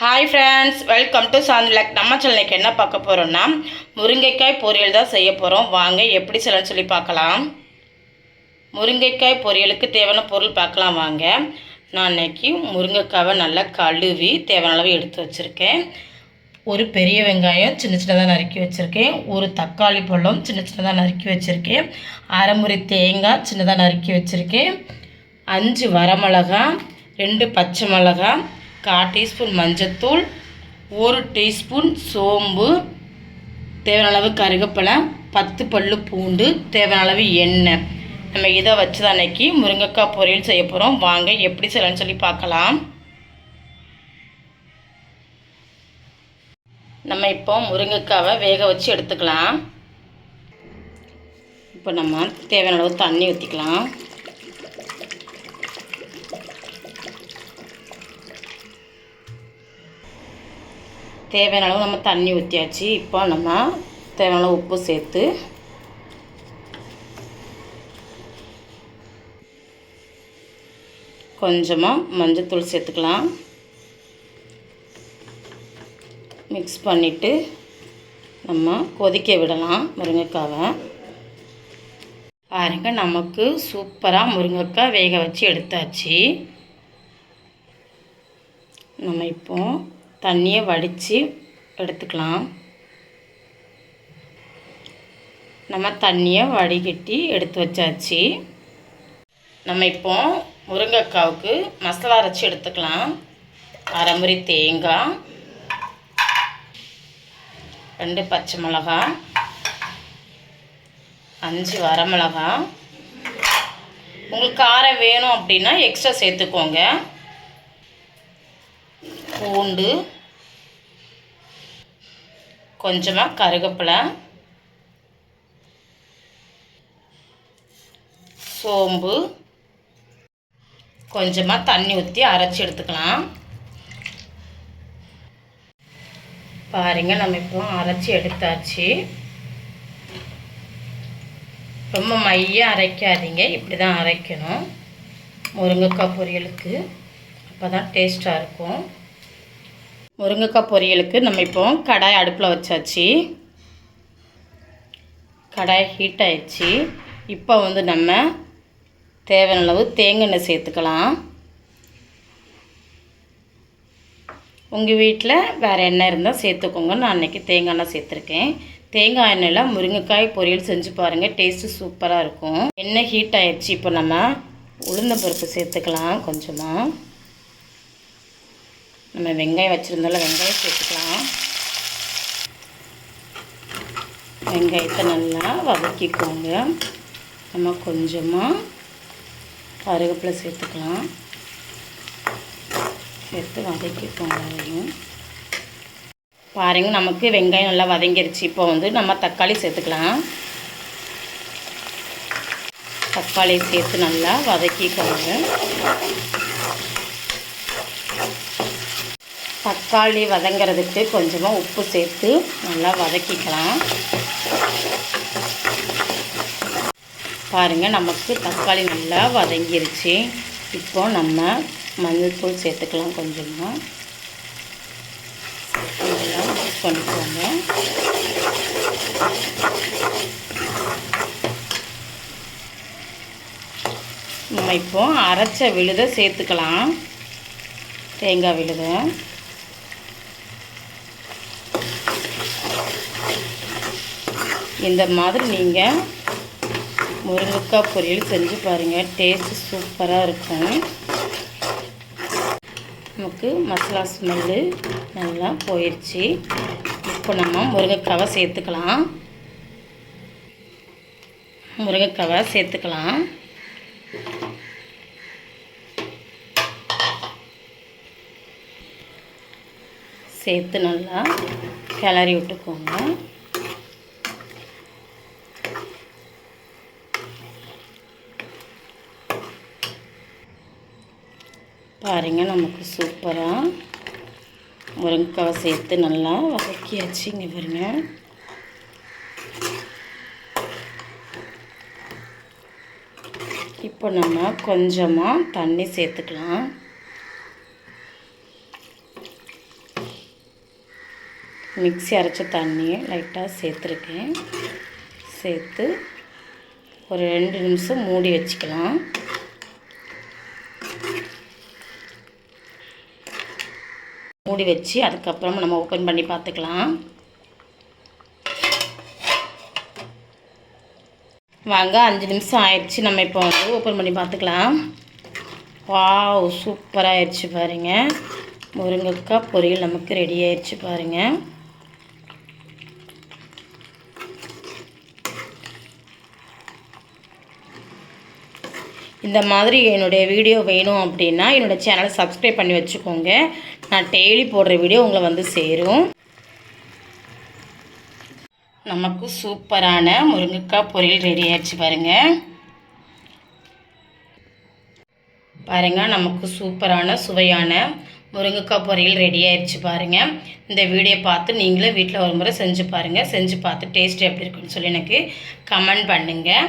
Hi friends welcome to சாந்திலக் நம்ம சேனலுக்கு என்ன பார்க்க போகிறோம்னா முருங்கைக்காய் பொரியல் தான் செய்ய போகிறோம் வாங்க எப்படி செய்யலாம்னு சொல்லி பார்க்கலாம். முருங்கைக்காய் பொரியலுக்கு தேவையான பொருள் பார்க்கலாம் வாங்க. நான் இன்றைக்கி முருங்கைக்காவை நல்லா கழுவி தேவையான அளவு எடுத்து வச்சுருக்கேன். ஒரு பெரிய வெங்காயம் சின்ன சின்னதாக நறுக்கி வச்சுருக்கேன். ஒரு தக்காளி பழம் சின்ன சின்னதாக நறுக்கி வச்சுருக்கேன். அரைமுறை தேங்காய் சின்னதாக நறுக்கி வச்சுருக்கேன். அஞ்சு வரமிளகா ரெண்டு பச்சை மிளகாய் கால் டீஸ்பூன் மஞ்சத்தூள் ஒரு டீஸ்பூன் சோம்பு தேவையான அளவு கருவேப்பிலை பத்து பல்லு பூண்டு தேவையான அளவு எண்ணெய். நம்ம இதை வச்சு தான் அன்னைக்கு முருங்கைக்காய் பொரியல் செய்ய போகிறோம் வாங்க எப்படி செய்யலாம்னு சொல்லி பார்க்கலாம். நம்ம இப்போ முருங்கைக்காவை வேக வச்சு எடுத்துக்கலாம். இப்போ நம்ம தேவையான அளவு தண்ணி ஊற்றிக்கலாம் தேவையான அளவு நம்ம தண்ணி ஊற்றியாச்சு இப்போ நம்ம தேவையான அளவு உப்பு சேர்த்து கொஞ்சமாக மஞ்சத்தூள் சேர்த்துக்கலாம். மிக்ஸ் பண்ணிவிட்டு நம்ம கொதிக்க விடலாம் முருங்கைக்காவை. பாருங்க நமக்கு சூப்பராக முருங்கைக்காய் வேக வச்சு எடுத்தாச்சு. நம்ம இப்போது தண்ணியை வடித்து எடுத்துக்கலாம். நம்ம தண்ணியை வடிகட்டி எடுத்து வச்சாச்சு. நம்ம இப்போ முருங்கைக்காவுக்கு மசாலா அரைச்சி எடுத்துக்கலாம். அரைமுறி தேங்காய் ரெண்டு பச்சை மிளகா அஞ்சு வரமிளகா உங்களுக்கு காரம் வேணும் அப்படின்னா எக்ஸ்ட்ரா சேர்த்துக்கோங்க. பூண்டு கொஞ்சமாக கருவேப்பிலை சோம்பு கொஞ்சமாக தண்ணி ஊற்றி அரைச்சி எடுத்துக்கலாம். பாருங்க நம்ம இப்போ அரைச்சி எடுத்தாச்சு. ரொம்ப மைய அரைக்காதீங்க இப்படி தான் அரைக்கணும். முருங்கைக்காய் பொரியலுக்கு அப்போ தான் டேஸ்ட்டாக இருக்கும். முருங்கைக்காய் பொரியலுக்கு நம்ம இப்போ கடாய் அடுப்பில் வச்சாச்சு. கடாய் ஹீட் ஆயிடுச்சு. இப்போ வந்து நம்ம தேவையான அளவு தேங்காய் எண்ணெய் சேர்த்துக்கலாம். உங்கள் வீட்டில் வேறு எண்ணெய் இருந்தால் சேர்த்துக்கோங்க. நான் அன்றைக்கி தேங்காய் எண்ணெய் சேர்த்துருக்கேன். தேங்காய் எண்ணெயில் முருங்கைக்காய் பொரியல் செஞ்சு பாருங்கள் டேஸ்ட்டு சூப்பராக இருக்கும். எண்ணெய் ஹீட் ஆயிடுச்சு. இப்போ நம்ம உளுந்தம்பருப்பு சேர்த்துக்கலாம் கொஞ்சமாக நம்ம வெங்காயம் வச்சுருந்தால வெங்காயம் சேர்த்துக்கலாம். வெங்காயத்தை நல்லா வதக்கிக்கோங்க. நம்ம கொஞ்சமாக கருவேப்பிலை சேர்த்துக்கலாம். சேர்த்து வதக்கிக்கோங்க அதையும். பாருங்க நமக்கு வெங்காயம் நல்லா வதங்கிருச்சு. இப்போ வந்து நம்ம தக்காளி சேர்த்துக்கலாம். தக்காளி சேர்த்து நல்லா வதக்கிக்கோங்க. தக்காளி வதங்கிறதுக்கு கொஞ்சமாக உப்பு சேர்த்து நல்லா வதக்கிக்கலாம். பாருங்கள் நமக்கு தக்காளி நல்லா வதங்கிருச்சு. இப்போ நம்ம மஞ்சள் தூள் சேர்த்துக்கலாம் கொஞ்சமாக நல்லா மிக்ஸ் பண்ணிக்கோங்க. நம்ம இப்போ அரைச்ச விழுதை சேர்த்துக்கலாம். தேங்காய் விழுதை. இந்த மாதிரி நீங்கள் முருங்கைக்காய் பொரியல் செஞ்சு பாருங்கள் டேஸ்ட்டு சூப்பராக இருக்கும். நமக்கு மசாலா ஸ்மெல்லு நல்லா போயிடுச்சு இப்போ நம்ம முருங்கைக்காவை சேர்த்துக்கலாம். முருங்கைக்காவை சேர்த்துக்கலாம். சேர்த்து நல்லா கிளறி விட்டுக்கோங்க. பாருங்க நமக்கு சூப்பராக முருங்கைக்காவை சேர்த்து நல்லா வதக்கியாச்சு இங்கே பாருங்க. இப்போ நம்ம கொஞ்சமாக தண்ணி சேர்த்துக்கலாம். மிக்சி அரைச்ச தண்ணியை லைட்டாக சேர்த்துருக்கேன். சேர்த்து ஒரு ரெண்டு நிமிஷம் மூடி வச்சுக்கலாம். மூடி வச்சு அதுக்கப்புறம் நம்ம ஓப்பன் பண்ணி பார்த்துக்கலாம். வாங்க அஞ்சு நிமிஷம் ஆயிடுச்சு. நம்ம இப்போ வந்து ஓப்பன் பண்ணி பார்த்துக்கலாம். வாவ் சூப்பராக ஆயிடுச்சு பாருங்க. முருங்கைக்காய் பொரியல் நமக்கு ரெடி ஆயிடுச்சு பாருங்கள் இந்த மாதிரி என்னுடைய வீடியோ வேணும் அப்படின்னா என்னோடய சேனலை சப்ஸ்கிரைப் பண்ணி வச்சுக்கோங்க. நான் டெய்லி போடுற வீடியோ உங்களை வந்து சேரும். நமக்கு சூப்பரான முருங்கைக்காய் பொரியல் ரெடி ஆயிடுச்சு பாருங்கள் பாருங்கள் நமக்கு சூப்பரான சுவையான முருங்கைக்காய் பொரியல் ரெடி ஆயிடுச்சு பாருங்கள் இந்த வீடியோ பார்த்து நீங்களும் வீட்டில் ஒரு முறை செஞ்சு பாருங்கள் செஞ்சு பார்த்து டேஸ்ட் எப்படி இருக்குன்னு சொல்லி எனக்கு கமெண்ட் பண்ணுங்கள்